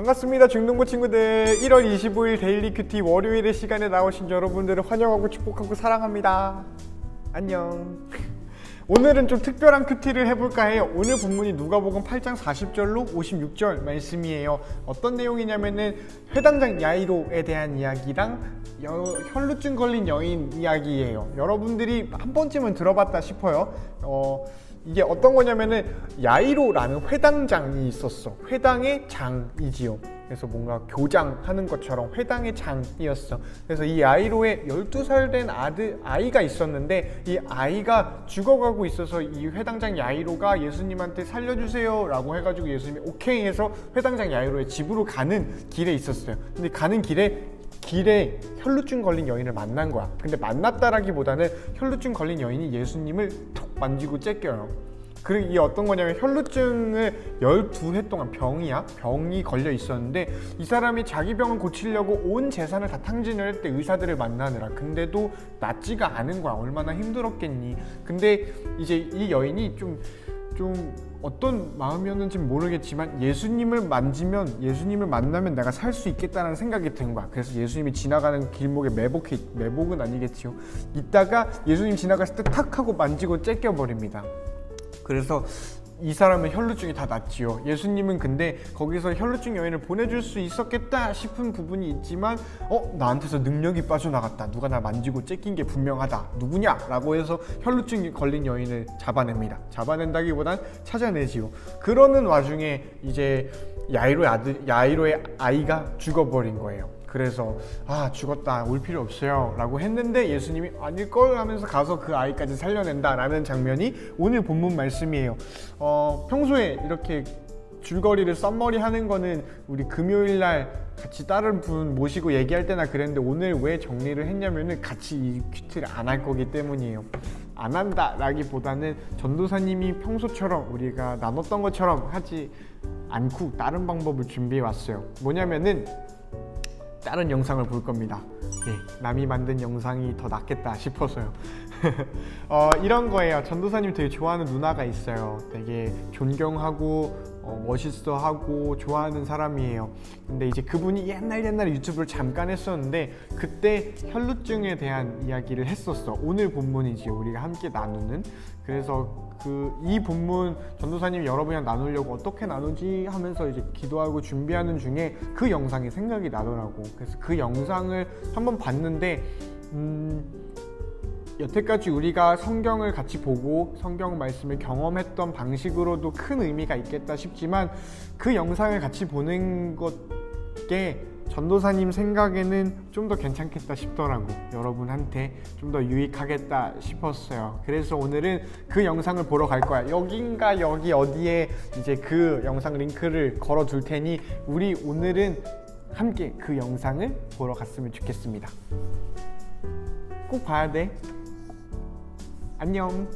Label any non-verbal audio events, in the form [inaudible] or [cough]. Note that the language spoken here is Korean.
반갑습니다 중동부 친구들. 1월 25일 데일리 큐티 월요일의 시간에 나오신 여러분들을 환영하고 축복하고 사랑합니다. 안녕. [laughs] 오늘은 좀 특별한 큐티를 해볼까 해요. 오늘 본문이 누가복음 8장 40절로 56절 말씀이에요. 어떤 내용이냐면은 회당장 야이로에 대한 이야기랑 여- 혈루증 걸린 여인 이야기예요. 여러분들이 한 번쯤은 들어봤다 싶어요. 어, 이게 어떤 거냐면은 야이로라는 회당장이 있었어. 회당의 장이지요. 그래서 뭔가 교장하는 것처럼 회당의 장이었어. 그래서 이 야이로에 12살 된 아들 아이가 있었는데 이 아이가 죽어가고 있어서 이 회당장 야이로가 예수님한테 살려주세요 라고 해가지고 예수님이 오케이 해서 회당장 야이로의 집으로 가는 길에 있었어요. 근데 가는 길에 길에 혈루증 걸린 여인을 만난 거야. 근데 만났다라기보다는 혈루증 걸린 여인이 예수님을 톡 만지고 째껴요. 그리고 이 어떤 거냐면 혈루증을 12해 동안 병이야? 병이 걸려 있었는데 이 사람이 자기 병을 고치려고 온 재산을 다 탕진을 할때 의사들을 만나느라. 근데도 낫지가 않은 거야. 얼마나 힘들었겠니? 근데 이제 이 여인이 좀 좀 어떤 마음이었는지 모르겠지만 예수님을 만지면 예수님을 만나면 내가 살 수 있겠다는 생각이 든 거야. 그래서 예수님이 지나가는 길목에 매복해 매복은 아니겠지요. 이따가 예수님 지나갔을 때 탁 하고 만지고 째껴 버립니다. 그래서 이 사람은 혈루증이 다 낫지요. 예수님은 근데 거기서 혈루증 여인을 보내줄 수 있었겠다 싶은 부분이 있지만 어 나한테서 능력이 빠져나갔다. 누가 날 만지고 째낀 게 분명하다. 누구냐?라고 해서 혈루증이 걸린 여인을 잡아냅니다. 잡아낸다기보단 찾아내지요. 그러는 와중에 이제 야이로의 아들 야이로의 아이가 죽어버린 거예요. 그래서 아 죽었다. 올 필요 없어요. 라고 했는데 예수님이 아닐걸. 하면서 가서 그 아이까지 살려낸다. 라는 장면이 오늘 본문 말씀이에요. 어, 평소에 이렇게 줄거리를 썸머리 하는 거는 우리 금요일 날 같이 다른 분 모시고 얘기할 때나 그랬는데 오늘 왜 정리를 했냐면은 같이 이 큐티를 안 할 거기 때문이에요. 안 한다 라기보다는 전도사님이 평소처럼 우리가 나눴던 것처럼 하지 않고 다른 방법을 준비해 왔어요. 뭐냐면은 다른 영상을 볼 겁니다. 예, 남이 만든 영상이 더 낫겠다 싶어서요. [laughs] 어, 이런 거예요. 전도사님 되게 좋아하는 누나가 있어요. 되게 존경하고 어, 멋있어 하고 좋아하는 사람이에요. 근데 이제 그분이 옛날 옛날에 유튜브를 잠깐 했었는데 그때 혈루증에 대한 이야기를 했었어. 오늘 본문이지 우리가 함께 나누는. 그래서 그 이 본문 전도사님 여러분이랑 나누려고 어떻게 나누지 하면서 이제 기도하고 준비하는 중에 그 영상이 생각이 나더라고. 그래서 그 영상을 한번 봤는데 음, 여태까지 우리가 성경을 같이 보고 성경 말씀을 경험했던 방식으로도 큰 의미가 있겠다 싶지만 그 영상을 같이 보는 것게 전도사님 생각에는 좀 더 괜찮겠다 싶더라고. 여러분한테 좀 더 유익하겠다 싶었어요. 그래서 오늘은 그 영상을 보러 갈 거야. 여긴가 여기 어디에 이제 그 영상 링크를 걸어 둘 테니 우리 오늘은 함께 그 영상을 보러 갔으면 좋겠습니다. 꼭 봐야 돼 안녕.